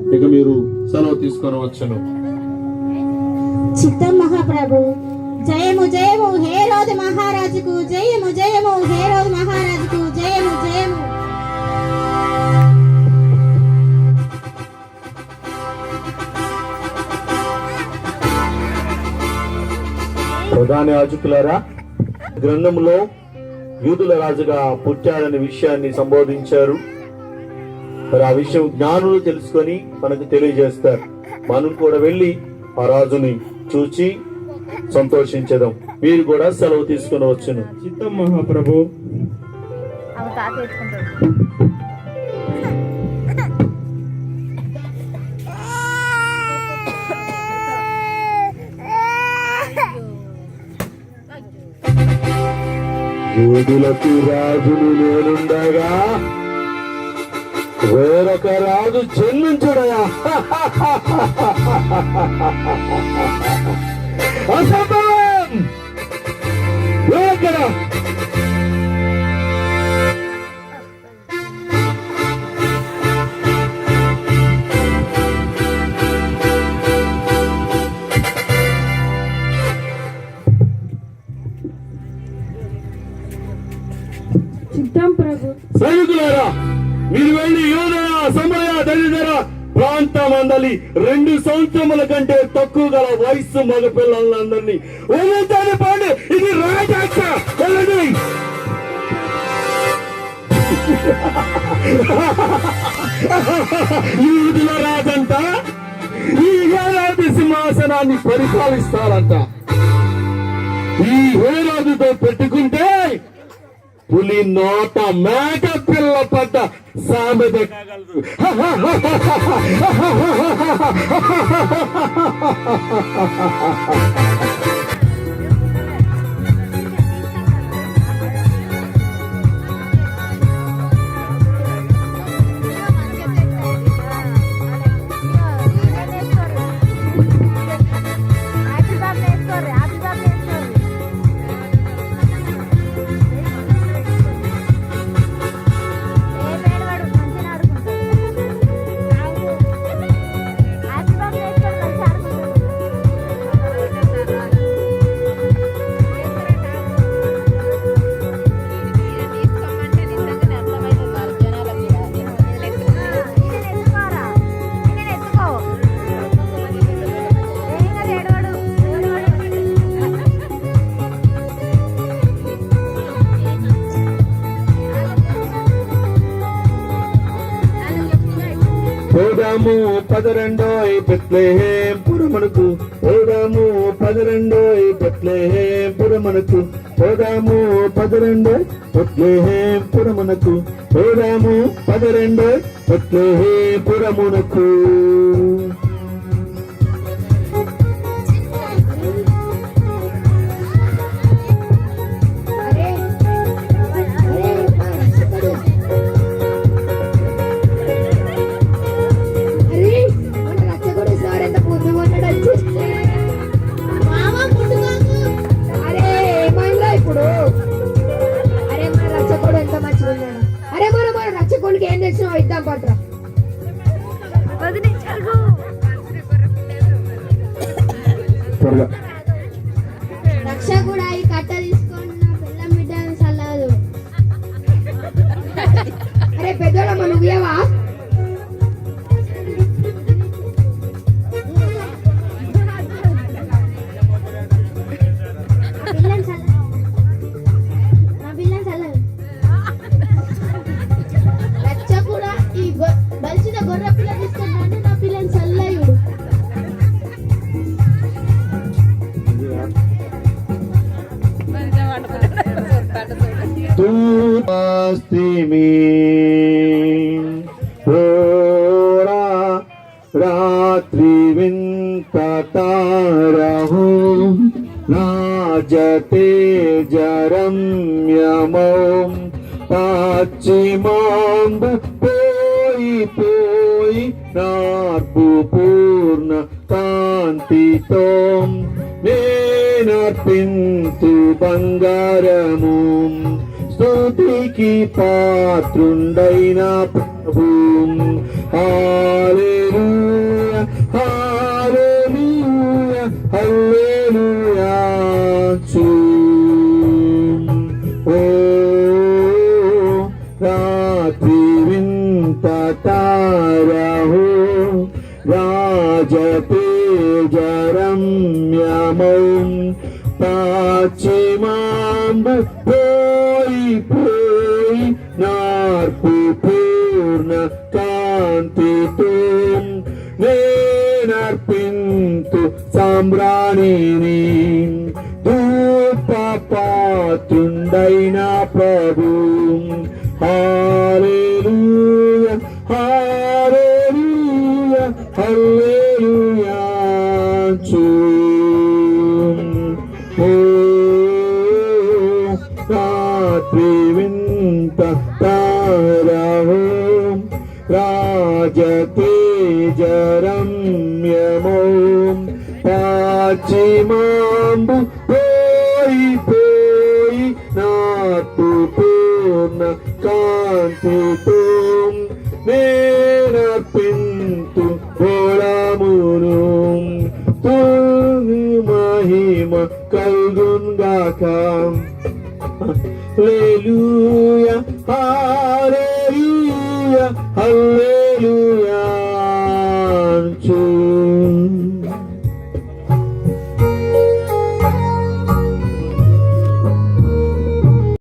ఇక మీరు సెలవు తీసుకొని వచ్చను చిత్తం మహాప్రభు. జయము జయము హే రోజు మహారాజుకు జయము జయము హే రోజు మహారాజుకు జయము జయము. ప్రధాన యాజకులారా గ్రంథంలో యూదుల రాజుగా పుట్టాడనే విషయాన్ని సంబోధించారు. మరి ఆ విషయం జ్ఞానులు తెలుసుకొని మనకు తెలియజేస్తారు. మనం కూడా వెళ్ళి ఆ రాజుని చూచి సంతోషించదాం. మీరు కూడా సెలవు తీసుకుని వచ్చును. చిత్తం మహాప్రభు. యూదులకు రాజును నేనుండగా వేరొక రాజు చెల్లించుడయా? మీరు వెళ్ళి యోధన సమయ దళితర ప్రాంత మండలి రెండు సంవత్సరముల కంటే తక్కువ గల వయస్సు మగ పిల్లలందరినీ వదిలించాలి ఇది రాజాక్ష వెళ్ళండి. యూదుల రాజంట ఈ ఏడాది సింహాసనాన్ని పరిపాలిస్తారంట. ఈ హేరాదుతో పెట్టుకుంటే పులి నోట మేక పిల్ల పడ్డ సామెత. కాగలదు హ్యాపీ పోదాము పదరెండోయ్ పెట్లేహేం పురమనుకు పోదాము పదరెండోయ్ పెట్లేహేం పురమనుకు పోదాము పదరెండోయ్ పెట్లేహేం పురమనుకు పోదాము పదరెండోయ్ పెట్లేహే పురమునకు త్వరగా రక్ష కూడా ఈ కట్ట తీసుకొని నా పిల్లం చల్లదు. అరే పెద్దోడ మనం ఇయ్యవా? తూస్తిమి ఓరా రాత్రి వింత తారహు రాజతే జరమ్యమో పాచిమాంబ పోయి పోయి నార్పు పూర్ణ కాంతితో నే నేనర్పింతు బంగారము. స్థుతికి పాత్రుండైన ప్రభు. హల్లెలూయా హల్లెలూయా హల్లెలూయా చూమ్ ఓ రాత్రి వింత తారహో రాజతేజరమ్యమౌ పాచిమాంబు పోయి పోయి నార్పు పూర్ణ కాంతితో నేనర్పింతు సాంబ్రాణిని ధూప పాత్రుండైన ప్రభు హాలేలూయా రాత్రి వింత తారహో రాజతేజరమ్యమో పాచిమాంబు పోయి పోయి నాటు పూర్ణ కాంతితో నేనర్పింతు hallelujah.